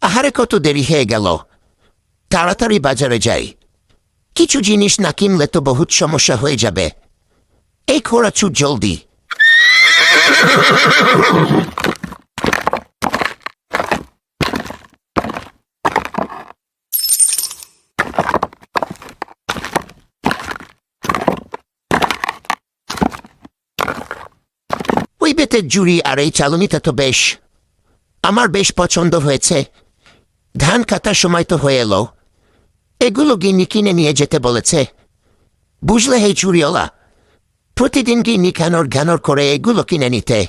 আহারে কত দেরি হয়ে গেল। তাড়াতাড়ি বাজারে যাই। কিছু জিনিস না কিনলে তো বহুত সমস্যা হয়ে যাবে। এই খোরা চুট জলদি। ওই বেতের জুড়ি আর এই চালনিটা তো বেশ। আমার বেশ পছন্দ হয়েছে। ধান কাটার সময় তো হয়ে এলো। এগুলো গিন্নি কিনে নিয়ে যেতে বলেছে। বুঝলে, হে চুরিওলা প্রতিদিন গিন্নি খানোর ঘ্যানোর করে এগুলো কিনে নিতে।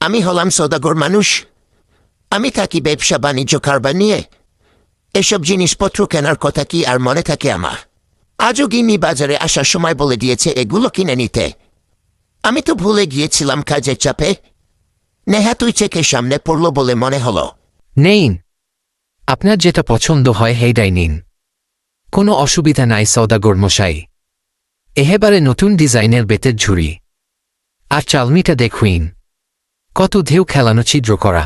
আমি হলাম সদাগর মানুষ। আমি থাকি ব্যবসা, বাণিজ্য, কারবার নিয়ে। এসব জিনিসপত্র কেনার কথা কি আর মনে থাকে আমার? আজও গিন্নি বাজারে আসার সময় বলে দিয়েছে এগুলো কিনে নিতে। আমি তো ভুলে গিয়েছিলাম কাজের চাপে। নেহা তুই চেকের সামনে পড়ল বলে মনে হল নেইন আপনার যেটা পছন্দ হয় হেইডাই নিন কোনো অসুবিধা নাই সৌদাগর মশাই এহেবারে নতুন ডিজাইনের বেতের ঝুড়ি আর চালমিটা দেখুইন কত ঢেউ খেলানো ছিদ্র করা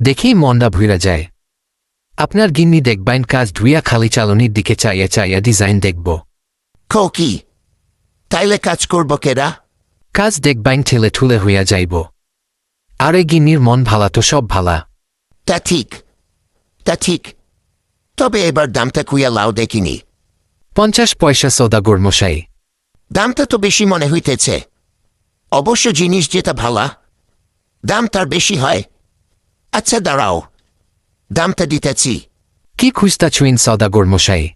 দেখেই মনটা ভুইরা যায় আপনার গিন্নি দেখবাইন কাজ ধুইয়া খালি চালনির দিকে চাইয়া চাইয়া ডিজাইন দেখব কি তাইলে কাজ করব কেরা কাজ দেখবাইন ঠেলে ঠুলে হইয়া যাইব আরে গিন্নির মন ভালা তো সব ভালা। তা ঠিক তা ঠিক। তবে এবার দামটা কুইয়া লাও দেখিনি। পঞ্চাশ পয়সা সৌদা গোরমশাই। দামটা তো বেশি মনে হইতেছে। অবশ্য জিনিস যেটা ভালা দাম তার বেশি হয়। আচ্ছা দাঁড়াও। দামটা দিতেছি। কি খুঁজতা ছুইন সৌদাগর গোরমশাই?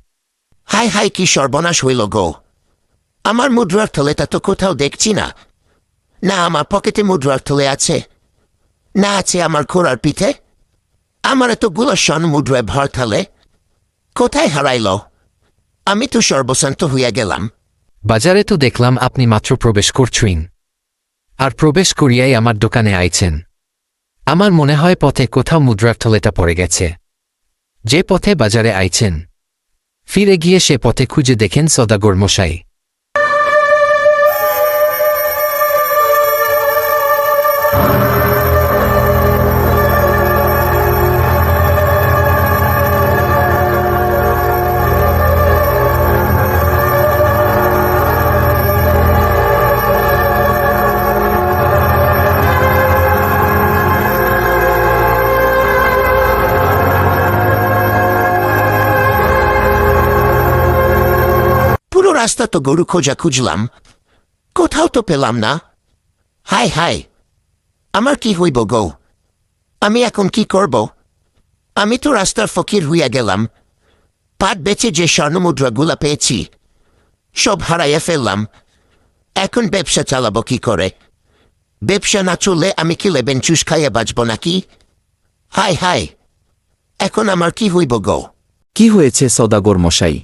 হাই হাই কি সর্বনাশ হইল গো। আমার মুদ্রার থলেটা তো কোথাও দেখছি না। না আমার পকেটে মুদ্রার থলে আছে। না আছে আমার খোরার পিঠে? আমার এত গুলশন মুদ্রায় ভর থালে কোথায় হারাইল? আমি তো সর্বশান্ত হইয়া গেলাম। বাজারে তো দেখলাম আপনি মাত্র প্রবেশ করছুইন। আর প্রবেশ করিয়াই আমার দোকানে আইছেন। আমার মনে হয় পথে কোথাও মুদ্রার থলেটা পড়ে গেছে। যে পথে বাজারে আইছেন। ফিরে গিয়ে সে পথে খুঁজে দেখেন সদাগর মশাই। রাস্তা তো গরু খোঁজা খুঁজলাম কোথাও তো পেলাম না হাই হাই আমার কি হইব গো আমি এখন কি করব আমি তো রাস্তার ফকির হইয়া গেলাম পাট বেচে যে স্বর্ণমুদ্রাগুলা পেয়েছি সব হারাইয়া ফেললাম এখন ব্যবসা চালাবো কি করে ব্যবসা না চললে আমি কি লেবেন চুষ খাইয়া বাঁচব নাকি হাই হাই এখন আমার কি হইব গো কি হয়েছে সদাগর মশাই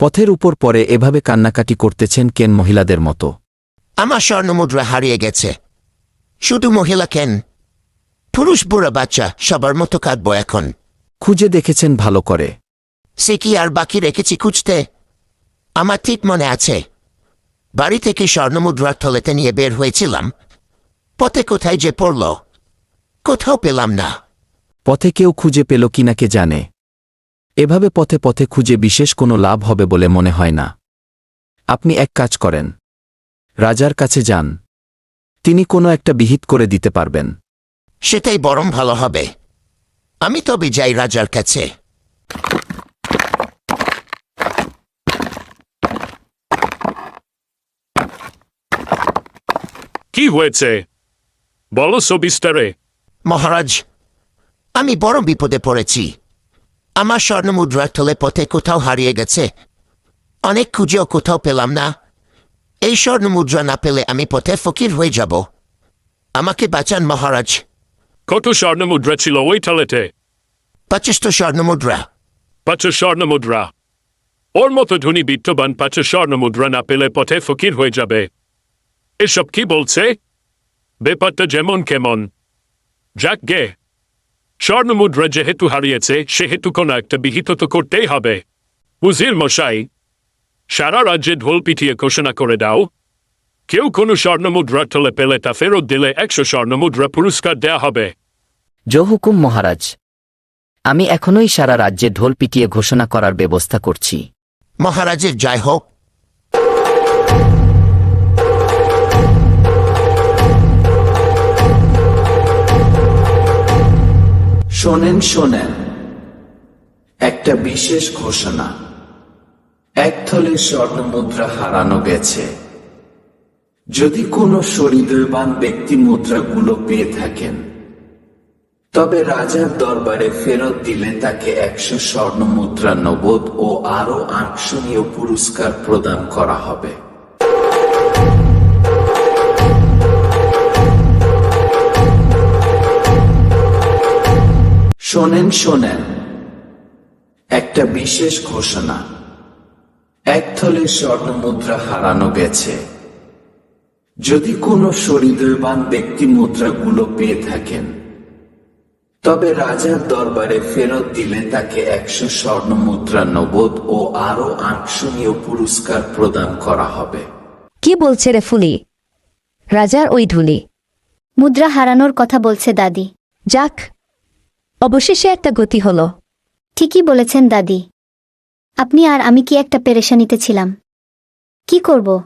পথের উপর পরে এভাবে কান্নাকাটি করতেছেন কেন মহিলাদের মতো। আমার স্বর্ণমুদ্রা হারিয়ে গেছে। শুধু মহিলা কেন? পুরুষ বুড়া বাচ্চা সবার মতো কাটবো এখন। খুঁজে দেখেছেন ভালো করে। সে কি আর বাকি রেখেছি খুঁজতে? আমার ঠিক মনে আছে। বাড়ি থেকে স্বর্ণমুদ্রার থলেতে নিয়ে বের হয়েছিলাম। পথে কোথায় যে পড়ল কোথাও পেলাম না। পথে কেউ খুঁজে পেল কিনা কে জানে। এভাবে পথে পথে খুঁজে বিশেষ কোনো লাভ হবে বলে মনে হয় না। আপনি এক কাজ করেন। রাজার কাছে যান। তিনি কোনো একটা বিহিত করে দিতে পারবেন। সেটাই বরং ভালো হবে। আমি তবে যাই রাজার কাছে। কি হয়েছে? বলো সবিস্তারে মহারাজ আমি বড় বিপদে পড়েছি। আমার স্বর্ণমুদ্রার থলে পথে কোথাও হারিয়ে গেছে। অনেক খুঁজেও কোথাও পেলাম না। এই স্বর্ণমুদ্রা না পেলে আমি পথে ফকির হয়ে যাব। আমাকে বাঁচান মহারাজ। কত স্বর্ণ মুদ্রা ছিল ওই থালেতে পঁচিশটা স্বর্ণমুদ্রা। পাঁচ স্বর্ণ মুদ্রা ওর মতো ধনী বিত্তবান পাঁচ স্বর্ণ মুদ্রা না পেলে পথে ফকির হয়ে যাবে। এসব কি বলছে? ব্যাপারটা যেমন কেমন। যাক গে। স্বর্ণ মুদ্রা যেহেতু হারিয়েছে সেহেতু কোনো একটা বিহিত তো করতেই হবে উজির মশাই সারা রাজ্যে ঢোল পিটিয়ে ঘোষণা করে দাও কেউ কোনো স্বর্ণ মুদ্রা তলে পেলে তা ফেরত দিলে একশো স্বর্ণ মুদ্রা পুরস্কার দেয়া হবে জো হুকুম মহারাজ আমি এখনই সারা রাজ্যে ঢোল পিটিয়ে ঘোষণা করার ব্যবস্থা করছি। মহারাজের জয় হোক। শোনেন শোনেন। একটা বিশেষ ঘোষণা। এক থলে স্বর্ণ মুদ্রা হারানো গেছে। যদি কোনো সরিদয়বান ব্যক্তি মুদ্রাগুলো পেয়ে থাকেন, তবে রাজার দরবারে ফেরত দিলে তাকে একশো স্বর্ণ মুদ্রা নগদ ও আরও আকর্ষণীয় পুরস্কার প্রদান করা হবে। শোনেন শোনেন। একটা বিশেষ ঘোষণা। এক থলে স্বর্ণ মুদ্রা হারানো গেছে। যদি কোনো সরিদয়বান ব্যক্তি মুদ্রাগুলো পেয়ে থাকেন তবে রাজার দরবারে ফেরত দিলে তাকে একশো স্বর্ণ মুদ্রা নগদ ও আরও আকর্ষণীয় পুরস্কার প্রদান করা হবে। কি বলছে রে ফুলি? রাজার ওই ঢুলি মুদ্রা হারানোর কথা বলছে দাদি। যাক অবশেষে একটা গতি হলো। ঠিকই বলেছেন দাদি। আপনি আর আমি কি একটা পেরেশানিতে ছিলাম? কি করব?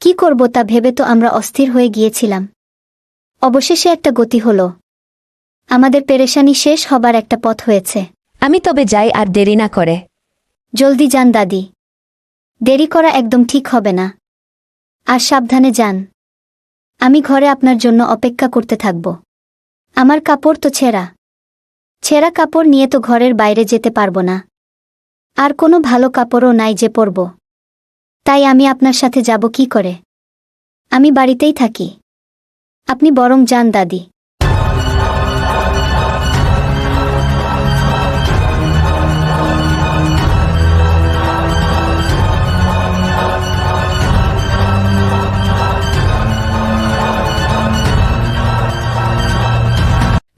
কি করব তা ভেবে তো আমরা অস্থির হয়ে গিয়েছিলাম। অবশেষে একটা গতি হলো। আমাদের পেরেশানি শেষ হবার একটা পথ হয়েছে। আমি তবে যাই আর দেরি না করে। জলদি যান দাদি। দেরি করা একদম ঠিক হবে না। আর সাবধানে যান। আমি ঘরে আপনার জন্য অপেক্ষা করতে থাকব। আমার কাপড় তো ছেঁড়া। ছেঁড়া কাপড় নিয়ে তো ঘরের বাইরে যেতে পারব না। আর কোনো ভালো কাপড়ও নাই যে পরব। তাই আমি আপনার সাথে যাব কি করে? আমি বাড়িতেই থাকি। আপনি বরং যান, দাদি।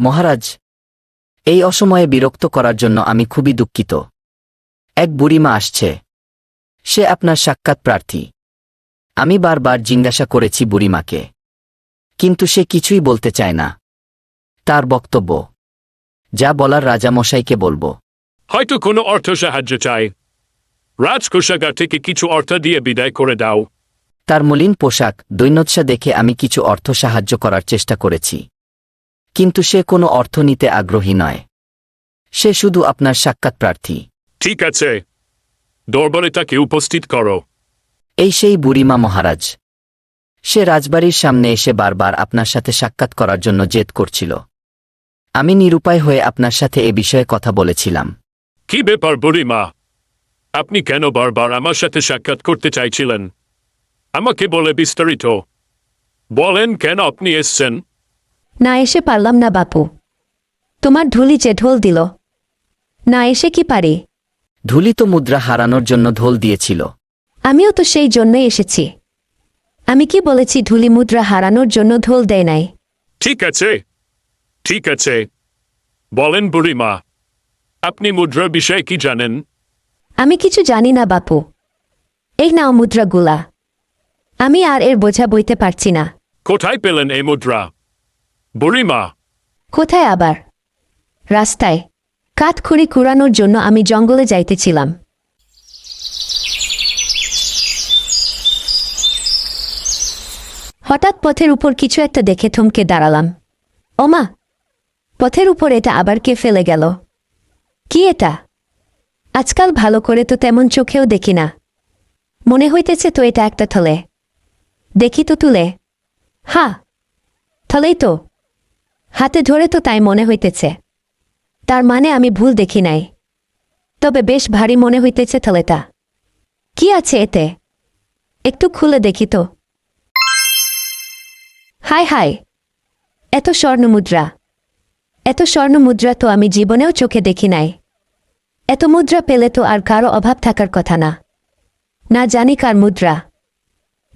মহারাজ এই অসময়ে বিরক্ত করার জন্য আমি খুবই দুঃখিত। এক বুড়িমা আসছে। সে আপনার সাক্ষাৎ প্রার্থী। আমি বারবার জিজ্ঞাসা করেছি বুড়িমাকে। কিন্তু সে কিছুই বলতে চায় না। তার বক্তব্য যা বলার রাজামশাইকে বলব। হয়তো কোনো অর্থ সাহায্য চাই। রাজকোষাগার থেকে কিছু অর্থ দিয়ে বিদায় করে দাও। তার মলিন পোশাক দৈন্যৎসা দেখে আমি কিছু অর্থ সাহায্য করার চেষ্টা করেছি। কিন্তু সে কোনো অর্থ নিতে আগ্রহী নয়। সে শুধু আপনার সাক্ষাৎ প্রার্থী। ঠিক আছে। দরবারে তাকে উপস্থিত করো। এই সেই বুড়িমা মহারাজ। সে রাজবাড়ির সামনে এসে বারবার আপনার সাথে সাক্ষাৎ করার জন্য জেদ করছিল। আমি নিরুপায় হয়ে আপনার সাথে এ বিষয়ে কথা বলেছিলাম। কি ব্যাপার বুড়িমা? আপনি কেন বারবার আমার সাথে সাক্ষাৎ করতে চাইছিলেন? আমাকে বলে বিস্তারিত। বলেন কেন আপনি এসছেন? না এসে পারলাম না বাপু। তোমার ঢুলি যে ঢোল দিল না এসে কি পারি? তো মুদ্রা হারানোর জন্য ঢোল দিয়েছিল। আমিও তো সেই জন্যই এসেছি। আমি কি বলেছি ঢুলি মুদ্রা হারানোর জন্য ঢোল দেয় নাই? ঠিক আছে ঠিক আছে। বলেন বুড়িমা আপনি মুদ্রার বিষয়ে কি জানেন? আমি কিছু জানি না বাপু। এই নাও মুদ্রাগুলা। আমি আর এর বোঝা বইতে পারছি না। কোথায় পেলেন এই মুদ্রা? বুড়িমা কোথায় আবার? রাস্তায়। কাঠখড়ি কুড়ানোর জন্য আমি জঙ্গলে যাইতেছিলাম। হঠাৎ পথের উপর কিছু একটা দেখে থমকে দাঁড়ালাম। ওমা পথের উপর এটা আবার কে ফেলে গেল? কি এটা? আজকাল ভালো করে তো তেমন চোখেও দেখি না। মনে হইতেছে তো এটা একটা থলে। দেখি তো তুলে। হা, থলেই তো। হাতে ধরে তো তাই মনে হইতেছে। তার মানে আমি ভুল দেখি নাই। তবে বেশ ভারী মনে হইতেছে থলেটা কি আছে এতে? একটু খুলে দেখি তো। হাই হাই এত স্বর্ণমুদ্রা এত স্বর্ণমুদ্রা তো আমি জীবনেও চোখে দেখি নাই। এত মুদ্রা পেলে তো আর কারও অভাব থাকার কথা না। না জানি কার মুদ্রা।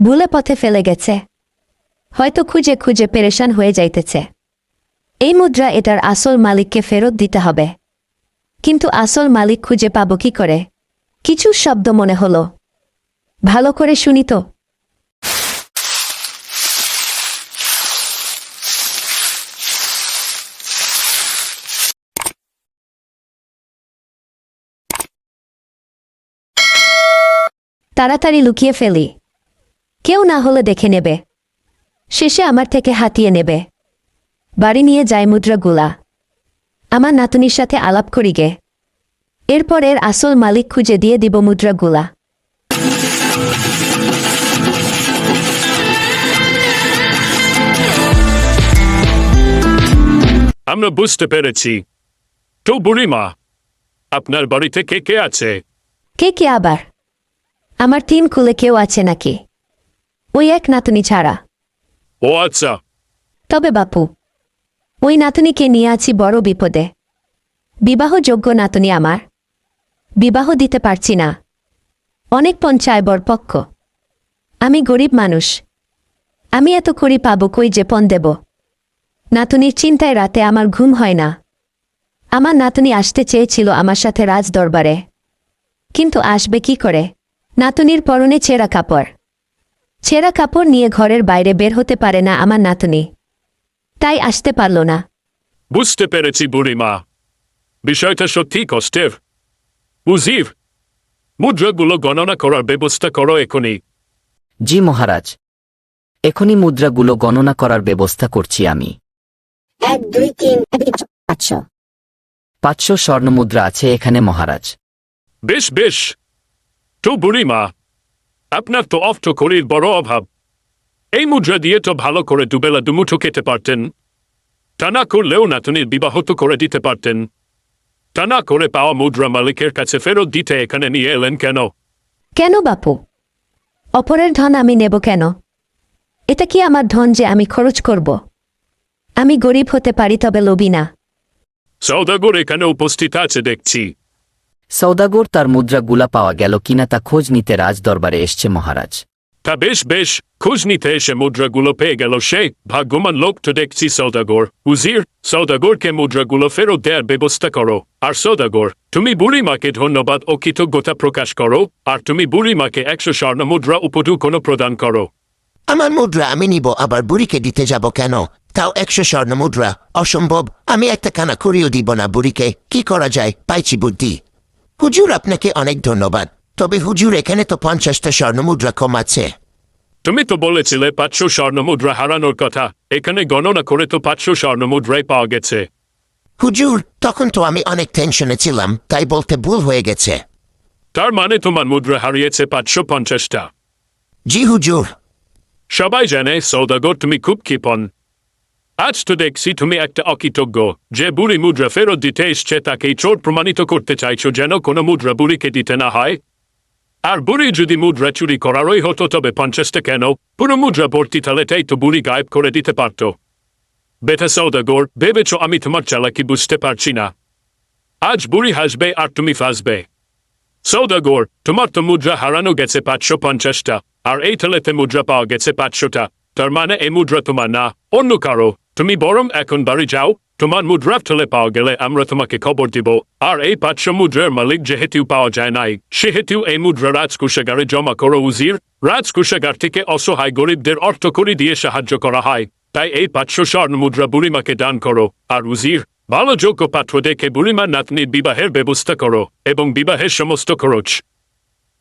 ভুলে পথে ফেলে গেছে। হয়তো খুঁজে খুঁজে পেরেশান হয়ে যাইতেছে। এই মুদ্রা এটার আসল মালিককে ফেরত দিতে হবে। কিন্তু আসল মালিক খুঁজে পাব কি করে? কিছু শব্দ মনে হলো। ভালো করে শুনি তো। তাড়াতাড়ি লুকিয়ে ফেলি। কেউ না হলে দেখে নেবে। শেষে আমার থেকে হাতিয়ে নেবে। বাড়ি নিয়ে যায় মুদ্রাগুলা আমার নাতনির সাথে আলাপ করি গে। এরপর এর আসল মালিক খুঁজে দিয়ে দিব মুদ্রাগুলা আমরা বুঝতে পেরেছি। তো বুড়িমা আপনার বাড়িতে কে কে আছে? কে কে আবার? আমার তিন কুলে কেউ আছে নাকি? ওই এক নাতনি ছাড়া। ও আচ্ছা। তবে বাপু ওই নাতনিকে নিয়ে আছি বড় বিপদে। বিবাহযোগ্য নাতনি আমার। বিবাহ দিতে পারছি না। অনেক পঞ্চায় বরপক্ষ। আমি গরিব মানুষ। আমি এত করি পাব কই যে পণ দেব। নাতনির চিন্তায় রাতে আমার ঘুম হয় না। আমার নাতনি আসতে চেয়েছিল আমার সাথে রাজ দরবারে কিন্তু আসবে কি করে? নাতনির পরনে ছেঁড়া কাপড়। ছেঁড়া কাপড় নিয়ে ঘরের বাইরে বের হতে পারে না আমার নাতনি। তাই আসতে পারল না। বুঝতে পেরেছি বুড়িমা। বিষয়টা সত্যি কষ্টের। উজির মুদ্রাগুলো গণনা করার ব্যবস্থা করো এখনই। জি মহারাজ এখনই মুদ্রাগুলো গণনা করার ব্যবস্থা করছি আমি। এক দুই তিন আচ্ছা পাঁচশো। স্বর্ণ মুদ্রা আছে এখানে মহারাজ। বেশ বেশ। তো বুড়িমা আপনার তো অফ অর্থ করির বড় অভাব। এই মুদ্রা দিয়ে তো ভালো করে দুবেলা দুমুঠো খেতে পারতেন। তা না করলেও নাতনির বিবাহ তো করে দিতে পারতেন। তা না করে পাওয়া মুদ্রা মালিকের কাছে ফেরত দিতে এখানে নিয়ে এলেন কেন? কেন বাপু? অপরের ধন আমি নেব কেন? এটা কি আমার ধন যে আমি খরচ করব? আমি গরিব হতে পারি তবে লোবি না। সৌদাগর এখানে উপস্থিত আছে দেখছি। সৌদাগর তার মুদ্রাগুলা পাওয়া গেল কিনা তা খোঁজ নিতে রাজ দরবারে এসছে মহারাজ। তা বেশ বেশ খোঁজ নিতে এসে মুদ্রাগুলো পেয়ে গেল সে ভাগ্যমান লোক তো দেখছি সৌদাগর উজির সৌদাগরকে মুদ্রাগুলো ফেরত দেওয়ার ব্যবস্থা করো আর সৌদাগর তুমি বুড়িমাকে ধন্যবাদ ও কৃতজ্ঞতা প্রকাশ করো আর তুমি বুড়িমাকে একশো স্বর্ণ মুদ্রা উপঢৌকনও প্রদান করো আমার মুদ্রা আমি নিব আবার বুড়িকে দিতে যাব কেন তাও একশো স্বর্ণ মুদ্রা অসম্ভব আমি একটা কানা করিও দিব না বুড়িকে কি করা যায় পাইছি বুদ্ধি হুজুর আপনাকে অনেক ধন্যবাদ তবে হুজুর এখানে তো পঞ্চাশটা স্বর্ণ মুদ্রা কম আছে। তুমি তো বলেছিলে পাঁচশো স্বর্ণ মুদ্রা হারানোর কথা। এখানে গণনা করে তো পাঁচশো স্বর্ণ মুদ্রাই পাওয়া গেছে। হুজুর তখন তো আমি অনেক টেনশনে ছিলাম তাই বলতে ভুল হয়ে গেছে। তার মানে তোমার মুদ্রা হারিয়েছে পাঁচশো পঞ্চাশটা। জি হুজুর। সবাই জানে সৌদাগর তুমি খুব ক্ষিপন। আজ তো দেখছি তুমি একটা অকৃতজ্ঞ। যে বুড়ি মুদ্রা ফেরত দিতে এসছে তাকেই চোর প্রমাণিত করতে চাইছো যেন কোনো মুদ্রা বুড়িকে দিতে না হয়। আর বুড়ি যদি মুদ্রা চুরি করারই হতো, তবে পঞ্চাশটা কেন? পুরো মুদ্রা ভর্তি তালেটাই তো বুড়ি গায়েব করে দিতে পারত। বেটা সৌদাগর ভেবেছ আমি তোমার চালাকি বুঝতে পারছি না? আজ বুড়ি হাসবে আর তুমি ফাঁসবে। সৌদাগর তোমার তো মুদ্রা হারানো গেছে পাঁচশো পঞ্চাশটা, আর এই থালেতে মুদ্রা পাওয়া গেছে পাঁচশোটা। তার মানে এই মুদ্রা তোমার না, অন্য কারও। তুমি বরং এখন বাড়ি যাও আমরা তোমাকে খবর দিব আর এই পাঁচশো মুদ্রার মালিক যেহেতু পাওয়া যায় নাই সেহেতু এই মুদ্রা রাজকুশাগারে জমা করো উজির রাজকুশাগার থেকে অসহায় গরিবদের অর্থ দিয়ে সাহায্য করা হয় তাই এই পাঁচশো স্বর্ণ মুদ্রা বুড়িমাকে দান করো আর উজির ভালো যোগ্য পাত্র দেখে বুড়িমা নাতনির বিবাহের ব্যবস্থা করো এবং বিবাহের সমস্ত খরচ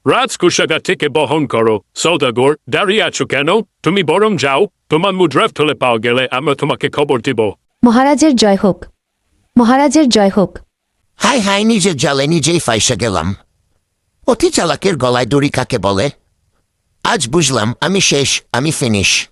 রাজকুশাগার থেকে বহন করো সৌদাগর দাঁড়িয়ে আছো কেন তুমি বরং যাও তোমার মুদ্রা থলে পাওয়া গেলে আমরা তোমাকে খবর দিব মহারাজের জয় হোক। মহারাজের জয় হোক। হাই হাই নিজের জালে নিজেই ফাইসা গেলাম। অতি চালাকের গলায় দড়ি কাকে বলে? আজ বুঝলাম আমি শেষ আমি ফিনিশ।